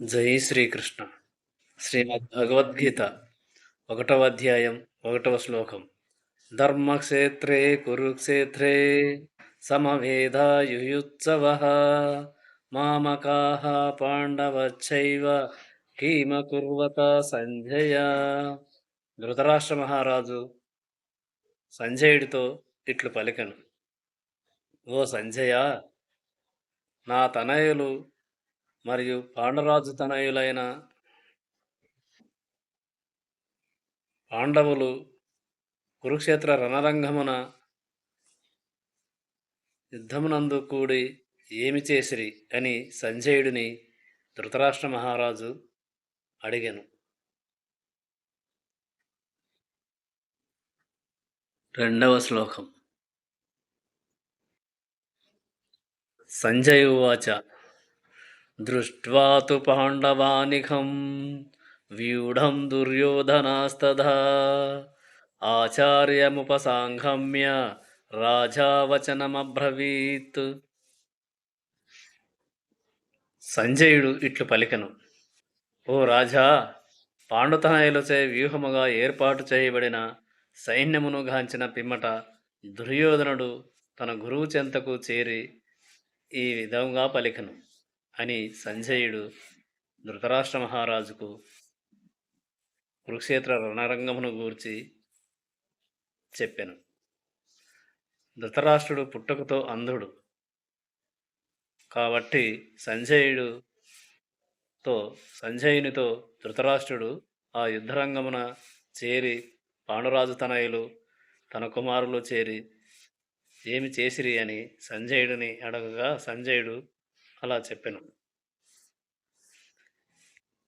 జై శ్రీకృష్ణ. శ్రీమద్ భగవద్గీత ఒకటవ అధ్యాయం ఒకటవ శ్లోకం. ధర్మక్షేత్రే కురుక్షేత్రే సమవేధాయుయుత్సవ మామకాహ పాండవచ్చైవ కీమకుర్వత సంజయ ధృతరాష్ట్ర మహారాజు సంజయుడితో ఇట్లు పలికను. ఓ సంజయ నా తనయులు మరియు పాండరాజు తనయులైన పాండవులు కురుక్షేత్ర రణరంగమున యుద్ధమునందు కూడి ఏమి చేసిరి అని సంజయుడిని ధృతరాష్ట్ర మహారాజు అడిగాను. రెండవ శ్లోకం. సంజయువాచ ఉవాచ దృష్ట్వా తు పాండవానిఖం వ్యూఢం దుర్యోధనాస్తథా. ఆచార్యముపసాంగమ్య రాజా వచనమబ్రవీత్ సంజయుడు ఇట్లు పలికను. ఓ రాజా పాండుతనయులచే వ్యూహముగా ఏర్పాటు చేయబడిన సైన్యమును గాంచిన పిమ్మట దుర్యోధనుడు తన గురువు చెంతకు చేరి ఈ విధంగా పలికను. అని సంజయుడు ధృతరాష్ట్ర మహారాజుకు కురుక్షేత్ర రణరంగమును గూర్చి చెప్పాను. ధృతరాష్ట్రుడు పుట్టుకతో అంధుడు. కాబట్టి సంజయుడుతో సంజయునితో ధృతరాష్ట్రుడు ఆ యుద్ధరంగమున చేరి పాండురాజు తనయులు తన కుమారులు చేరి ఏమి చేసిరి అని సంజయుడిని అడగగా సంజయుడు అలా చెప్పాను.